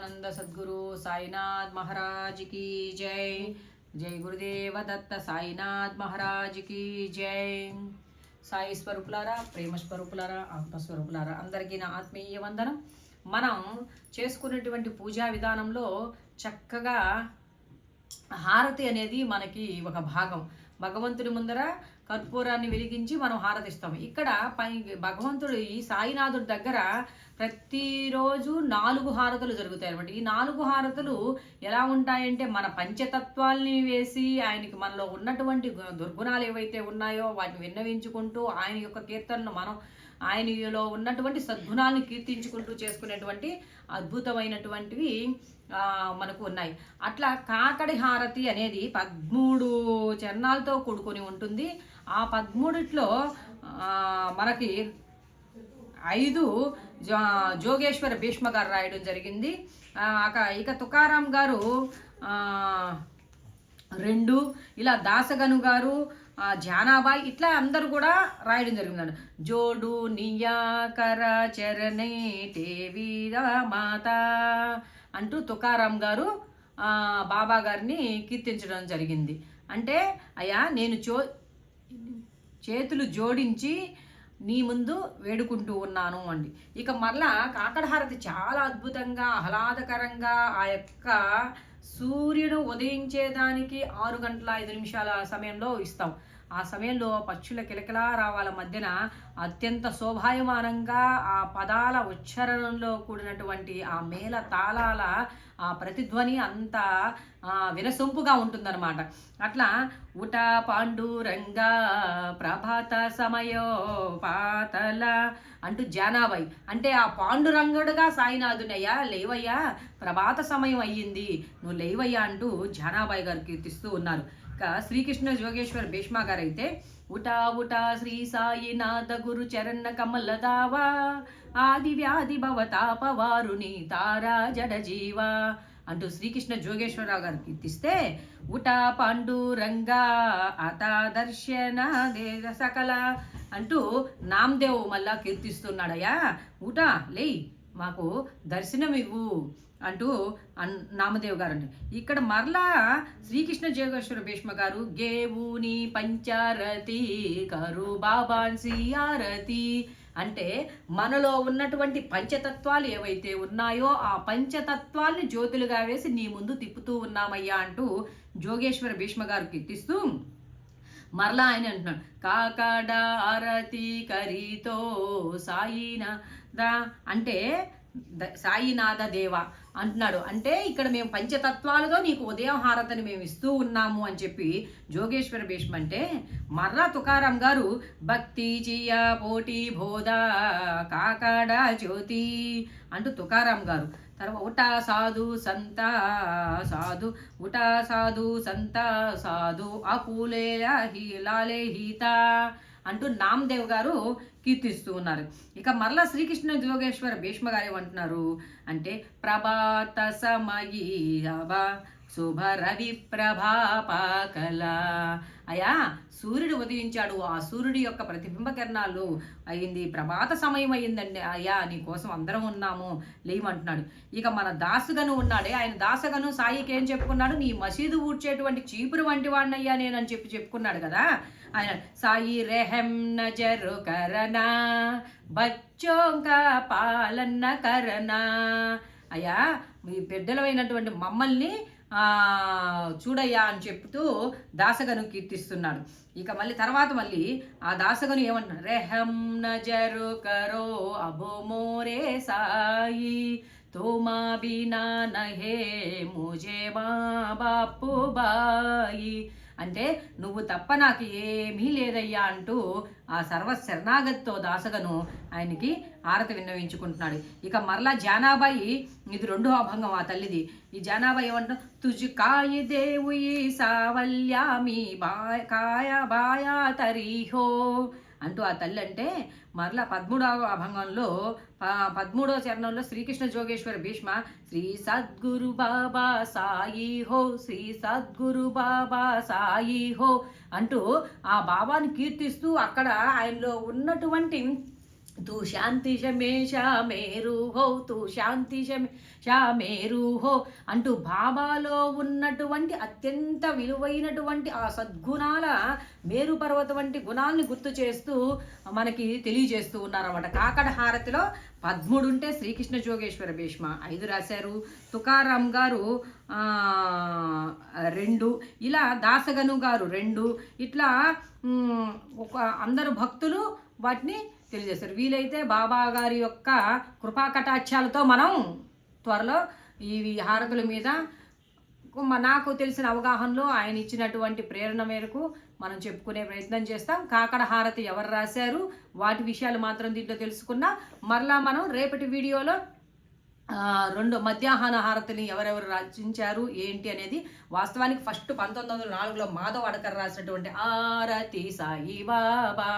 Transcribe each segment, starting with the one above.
సచ్చిదానంద సద్గురు సాయినాథ్ మహారాజ్కి జై జై గురుదేవ దత్త సాయినాథ్ మహారాజ్కి జై సాయి స్వరూపులారా ప్రేమ స్వరూపులారా ఆత్మస్వరూపులారా అందరికీ నా ఆత్మీయ వందనం. మనం చేసుకున్నటువంటి పూజా విధానంలో చక్కగా హారతి అనేది మనకి ఒక భాగం. భగవంతుడి ముందర కర్పూరాన్ని వెలిగించి మనం హారతిస్తాం. ఇక్కడ పై భగవంతుడు ఈ సాయినాథుడి దగ్గర ప్రతిరోజు నాలుగు హారతులు జరుగుతాయి అనమాట ఈ నాలుగు హారతులు ఎలా ఉంటాయంటే మన పంచతత్వాల్ని వేసి ఆయనకి మనలో ఉన్నటువంటి దుర్గుణాలు ఏవైతే ఉన్నాయో వాటిని విన్నవించుకుంటూ ఆయన యొక్క కీర్తనలు మనం ఆయనలో ఉన్నటువంటి సద్గుణాలను కీర్తించుకుంటూ చేసుకునేటువంటి అద్భుతమైనటువంటివి మనకు ఉన్నాయి. అట్లా కాకడి హారతి అనేది పదమూడు చరణాలతో కూడుకొని ఉంటుంది. ఆ పదమూడిట్లో మనకి ఐదు జో- జోగేశ్వర భీష్మ గారు రాయడం జరిగింది. అక- ఇక తుకారాం గారు రెండు ఇలా దాసగను గారు జానాబాయ్ ఇట్లా అందరూ కూడా రాయడం జరిగిందండి జోడు నియాకర చరణే వీర మాత అంటూ తుకారాం గారు బాబా గారిని కీర్తించడం జరిగింది. అంటే అయ్యా నేను చో చేతులు జోడించి నీ ముందు వేడుకుంటూ ఉన్నాను అండి. ఇక మరలా కాకడహారతి చాలా అద్భుతంగా ఆహ్లాదకరంగా ఆ యొక్క సూర్యుడు ఉదయించేదానికి ఆరు గంటల ఐదు నిమిషాల సమయంలో ఇస్తాం. ఆ సమయంలో పక్షుల కిలకిలా రావాల మధ్యన అత్యంత శోభాయమానంగా ఆ పదాల ఉచ్చారణలో కూడినటువంటి ఆ మేళ తాళాల ఆ ప్రతిధ్వని అంత వినసొంపుగా ఉంటుందన్నమాట. అట్లా ఉట పాండురంగ ప్రభాత సమయో పాతల అంటూ జానాబాయి అంటే ఆ పాండురంగుడుగా సాయినాథునయ్యా లేవయ్యా ప్రభాత సమయం అయ్యింది నువ్వు లేవయ్యా అంటూ జానాబాయి గారు కీర్తిస్తూ ఉన్నారు. ఇక శ్రీకృష్ణ జోగేశ్వర్ భీష్మ గారు అయితే ఉటా ఉటా శ్రీ సాయినాథ గురు చరణ కమల దావా ఆది వ్యాధి భవతాపవారుని తారా జడ జీవా అంటూ శ్రీకృష్ణ జోగేశ్వరరావు గారు కీర్తిస్తే ఉటా పాండురంగా అత దర్శన దేవ సకల అంటూ నామదేవ్ మళ్ళా కీర్తిస్తున్నాడయ్యా. ఉటా లేయ్ మాకు దర్శనం ఇవ్వు అంటూ అన్ నామదేవ్ గారు అండి ఇక్కడ మరలా శ్రీకృష్ణ జోగేశ్వర భీష్మ గారు గేవుని పంచారతి కరు బాబాన్సి ఆరతి అంటే మనలో ఉన్నటువంటి పంచతత్వాలు ఏవైతే ఉన్నాయో ఆ పంచతత్వాల్ని జ్యోతులుగా వేసి నీ ముందు తిప్పుతూ ఉన్నామయ్యా అంటూ జోగేశ్వర భీష్మ గారు కీర్తిస్తూ మరలా ఆయన అంటున్నాడు కాకడ ఆరతి కరితో సాయినాథ అంటే సాయినాథ దేవ. అంటున్నాడు. అంటే ఇక్కడ మేము పంచతత్వాలుగా నీకు ఉదయం హారతని మేము ఇస్తూ ఉన్నాము అని చెప్పి జోగేశ్వర భీష్మ అంటే మర్రా తుకారాం గారు భక్తి చియ పోటీ బోధ కాకాడ జ్యోతి అంటూ తుకారాం గారు. తర్వాత ఉటా సాధు సంత సాధు ఉటా సాధు సంత సాధు అపూలే లాలే హీత అంటూ నామదేవ్ గారు కీర్తిస్తూ ఉన్నారు. ఇక మరలా శ్రీకృష్ణ జోగేశ్వర భీష్మ గారు ఏమంటున్నారు అంటే ప్రభాత సమయీ అవ శుభ రవి ప్రభాపాకల అయా సూర్యుడు ఉదయించాడు. ఆ సూర్యుడి యొక్క ప్రతిబింబ కిరణాలు అయింది. ప్రభాత సమయం అయిందండి అయ్యా నీ కోసం అందరం ఉన్నాము. లేమంటున్నాడు ఇక మన దాసుగను ఉన్నాడే. ఆయన దాసగను సాయికి ఏం చెప్పుకున్నాడు? నీ మసీదు ఊడ్చేటువంటి చీపురు వంటి వాడినయ్యా నేనని చెప్పి చెప్పుకున్నాడు కదా. ఆయన సాయి రెహం నజరు కరనా బచ్చోంక పాలన్న కరనా. అయ్యా మీ బిడ్డలమైనటువంటి మమ్మల్ని చూడయ్యా అని చెప్తూ దాసగను కీర్తిస్తున్నాడు. ఇక మళ్ళీ తర్వాత మళ్ళీ ఆ దాసగను ఏమంటున్నాడు రెహం నజరు కరో అబో మోరే సాయి తోమా బినా నహే ముజే మా బాపు బాయి అంటే నువ్వు తప్ప నాకు ఏమీ లేదయ్యా అంటూ ఆ సర్వ శరణాగతితో దాసగను ఆయనకి ఆరతి విన్నవించుకుంటున్నాడు. ఇక మరలా జానాబాయి ఇది రెండో అభంగం ఆ తల్లిది. ఈ జానాబాయి ఏమంటా తుజు కాయి దేవుయి సావల్యామి బాయ్ కాయ బాయా తరిహో అంటూ ఆ తల్లి అంటే మరలా పదమూడవ అభంగంలో ప- పదమూడవ చరణంలో శ్రీకృష్ణ జోగేశ్వర భీష్మ శ్రీ సద్గురు బాబా సాయి హో శ్రీ సద్గురు బాబా సాయి హో అంటూ ఆ బాబాని కీర్తిస్తూ అక్కడ ఆయనలో ఉన్నటువంటి తూ శాంతి శమే మేరు హో తూ శాంతి శమే మేరు హో అంటూ బాబాలో ఉన్నటువంటి అత్యంత విలువైనటువంటి ఆ సద్గుణాల మేరు పర్వతం వంటి గుణాలను గుర్తు చేస్తూ మనకి తెలియజేస్తూ ఉన్నారన్నమాట. కాకడ హారతిలో పద్ముడు ఉంటే శ్రీకృష్ణ జోగేశ్వర భీష్మ ఐదు రాశారు. తుకారాం గారు రెండు ఇలా దాసగను గారు రెండు ఇట్లా ఒక అందరు భక్తులు వాటిని తెలియజేస్తారు. వీలైతే బాబా గారి యొక్క కృపా కటాక్షాలతో మనం త్వరలో ఈ హారతుల మీద నాకు తెలిసిన అవగాహనలో ఆయన ఇచ్చినటువంటి ప్రేరణ మేరకు మనం చెప్పుకునే ప్రయత్నం చేస్తాం. కాకడ హారతి ఎవరు రాశారు? వాటి విషయాలు మాత్రం దీంట్లో తెలుసుకున్నా మరలా మనం రేపటి వీడియోలో రెండు మధ్యాహ్న హారతిని ఎవరెవరు రచించారు ఏంటి అనేది వాస్తవానికి ఫస్ట్ పంతొమ్మిది వందల నాలుగులో మాధవ్ అడకర్ రాసినటువంటి ఆరతి సాయి బాబా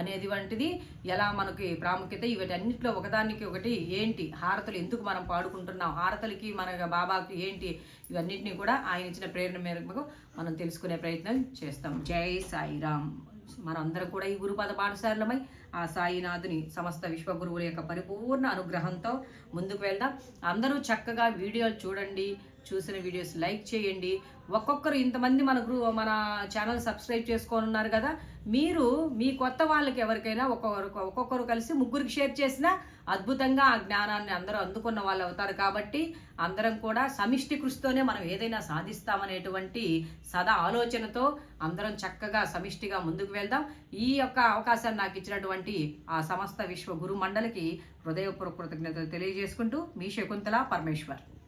అనేది వంటిది. ఎలా మనకి ప్రాముఖ్యత వీటన్నిటిలో ఒకదానికి ఒకటి ఏంటి హారతులు ఎందుకు మనం పాడుకుంటున్నాం హారతులకి మన బాబాకి ఏంటి ఇవన్నిటిని కూడా ఆయన ఇచ్చిన ప్రేరణ మేరకు మనం తెలుసుకునే ప్రయత్నం చేస్తాం. జై సాయిరామ్. మనందరం కూడా ఈ గురుపద పాఠశాలమై ఆ సాయినాథుని సమస్త విశ్వగురువుల యొక్క పరిపూర్ణ అనుగ్రహంతో ముందుకు వెళ్దాం. అందరూ చక్కగా వీడియోలు చూడండి. చూసిన వీడియోస్ లైక్ చేయండి. ఒక్కొక్కరు ఇంతమంది మన గ్రూ మన ఛానల్ సబ్స్క్రైబ్ చేసుకొని ఉన్నారు కదా. మీరు మీ కొత్త వాళ్ళకి ఎవరికైనా ఒక్కొక్కరు ఒక్కొక్కరు కలిసి ముగ్గురికి షేర్ చేసినా అద్భుతంగా ఆ జ్ఞానాన్ని అందరూ అందుకున్న వాళ్ళు అవుతారు కాబట్టి అందరం కూడా సమిష్టి కృషితోనే మనం ఏదైనా సాధిస్తామనేటువంటి సదా ఆలోచనతో అందరం చక్కగా సమిష్టిగా ముందుకు వెళ్దాం. ఈ యొక్క అవకాశాన్ని నాకు ఇచ్చినటువంటి ఆ సమస్త విశ్వ గురు మండలికి హృదయపూర్వ కృతజ్ఞతలు తెలియజేసుకుంటూ మీ శకుంతల పరమేశ్వర్.